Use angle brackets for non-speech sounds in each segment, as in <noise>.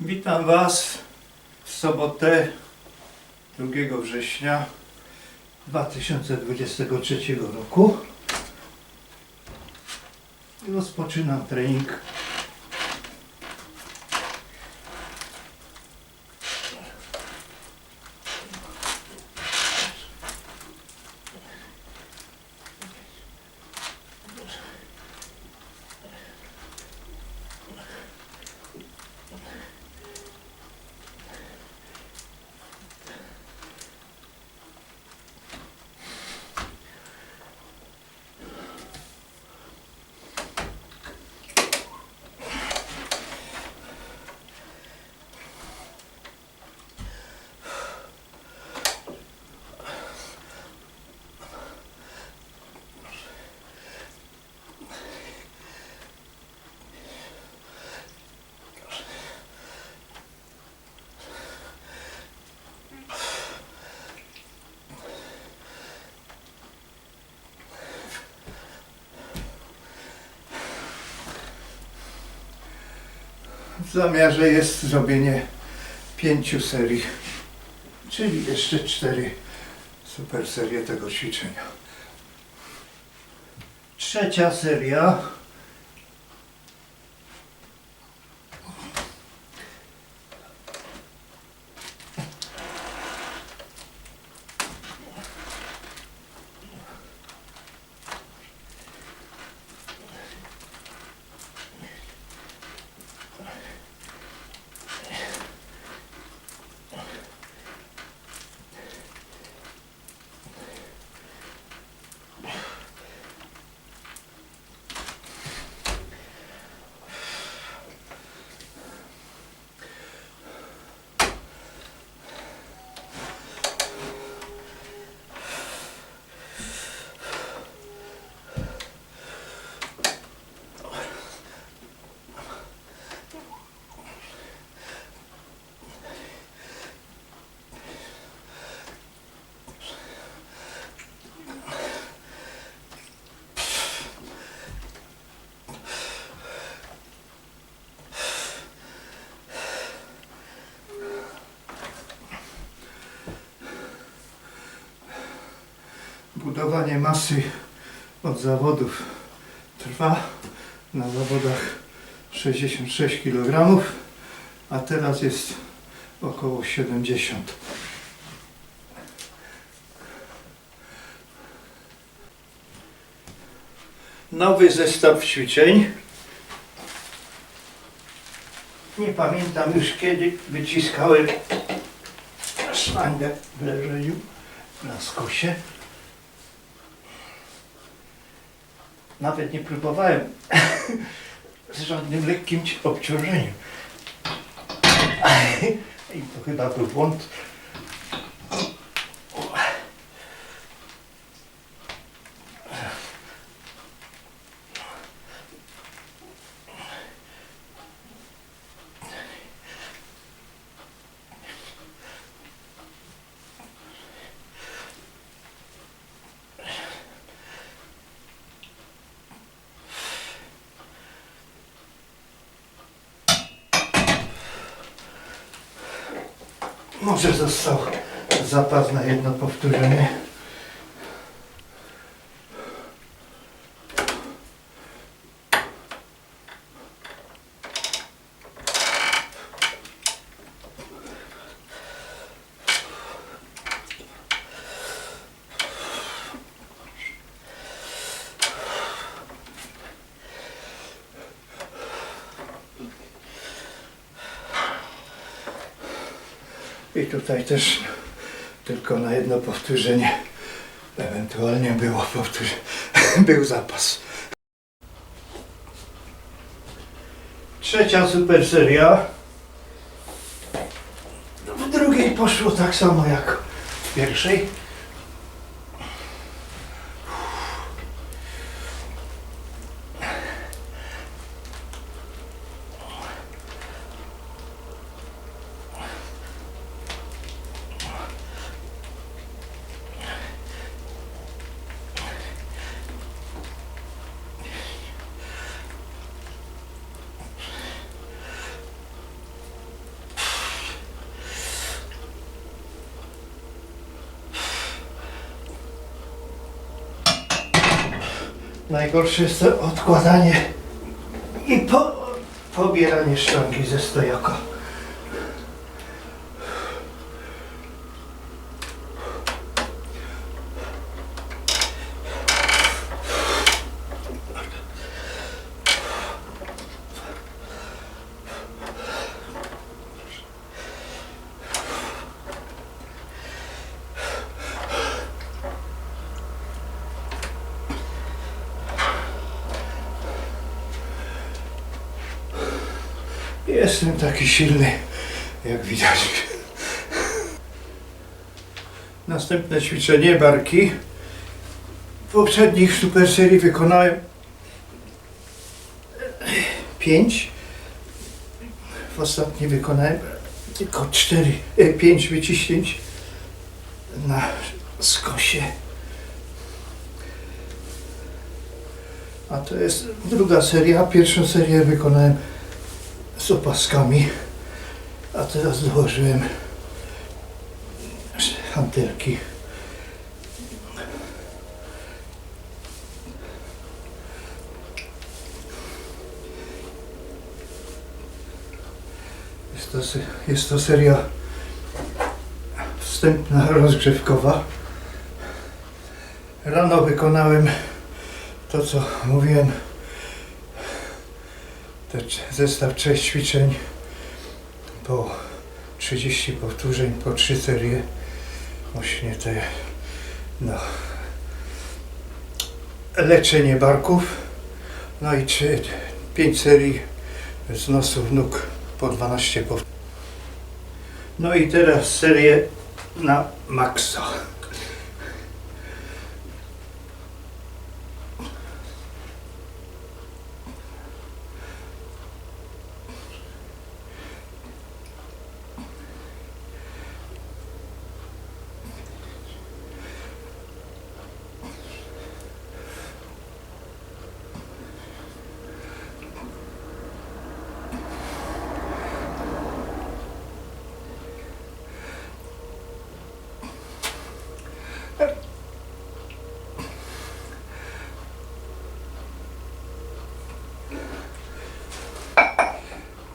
Witam Was w sobotę 2 września 2023 roku. Rozpoczynam trening. W zamiarze jest zrobienie pięciu serii, czyli jeszcze cztery super serie tego ćwiczenia. Trzecia seria. Budowanie masy od zawodów trwa. Na zawodach 66 kg, a teraz jest około 70. Nowy zestaw ćwiczeń. Nie pamiętam już kiedy wyciskałem sztangę w leżeniu na skosie. Nawet nie próbowałem <laughs> z żadnym lekkim ci- obciążeniem. <laughs> I to chyba był błąd. Może został zapas na jedno powtórzenie. I tutaj też tylko na jedno powtórzenie. Ewentualnie było powtórzenie. <laughs> Był zapas. Trzecia super seria. W drugiej poszło tak samo jak w pierwszej. Najgorsze jest to odkładanie i po, pobieranie sztangi ze stojaka. Jestem taki silny, jak widać. Następne ćwiczenie barki. W poprzednich super serii wykonałem 5. W ostatniej wykonałem tylko 4, 5 wyciśnięć na skosie. A to jest druga seria. Pierwszą serię wykonałem z opaskami, a teraz dołożyłem hantelki. Jest to, jest to seria wstępna, rozgrzewkowa. Rano wykonałem to, co mówiłem te, cz- zestaw trzech ćwiczeń po 30 powtórzeń, po 3 serie. Właśnie te, no, leczenie barków. No i 3, 5 serii z nosów nóg po 12 powtórzeń. No i teraz serię na maksa.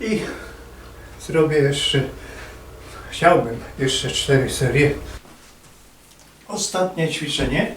I zrobię jeszcze, chciałbym jeszcze cztery serie. Ostatnie ćwiczenie.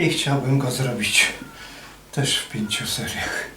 I chciałbym go zrobić też w pięciu seriach.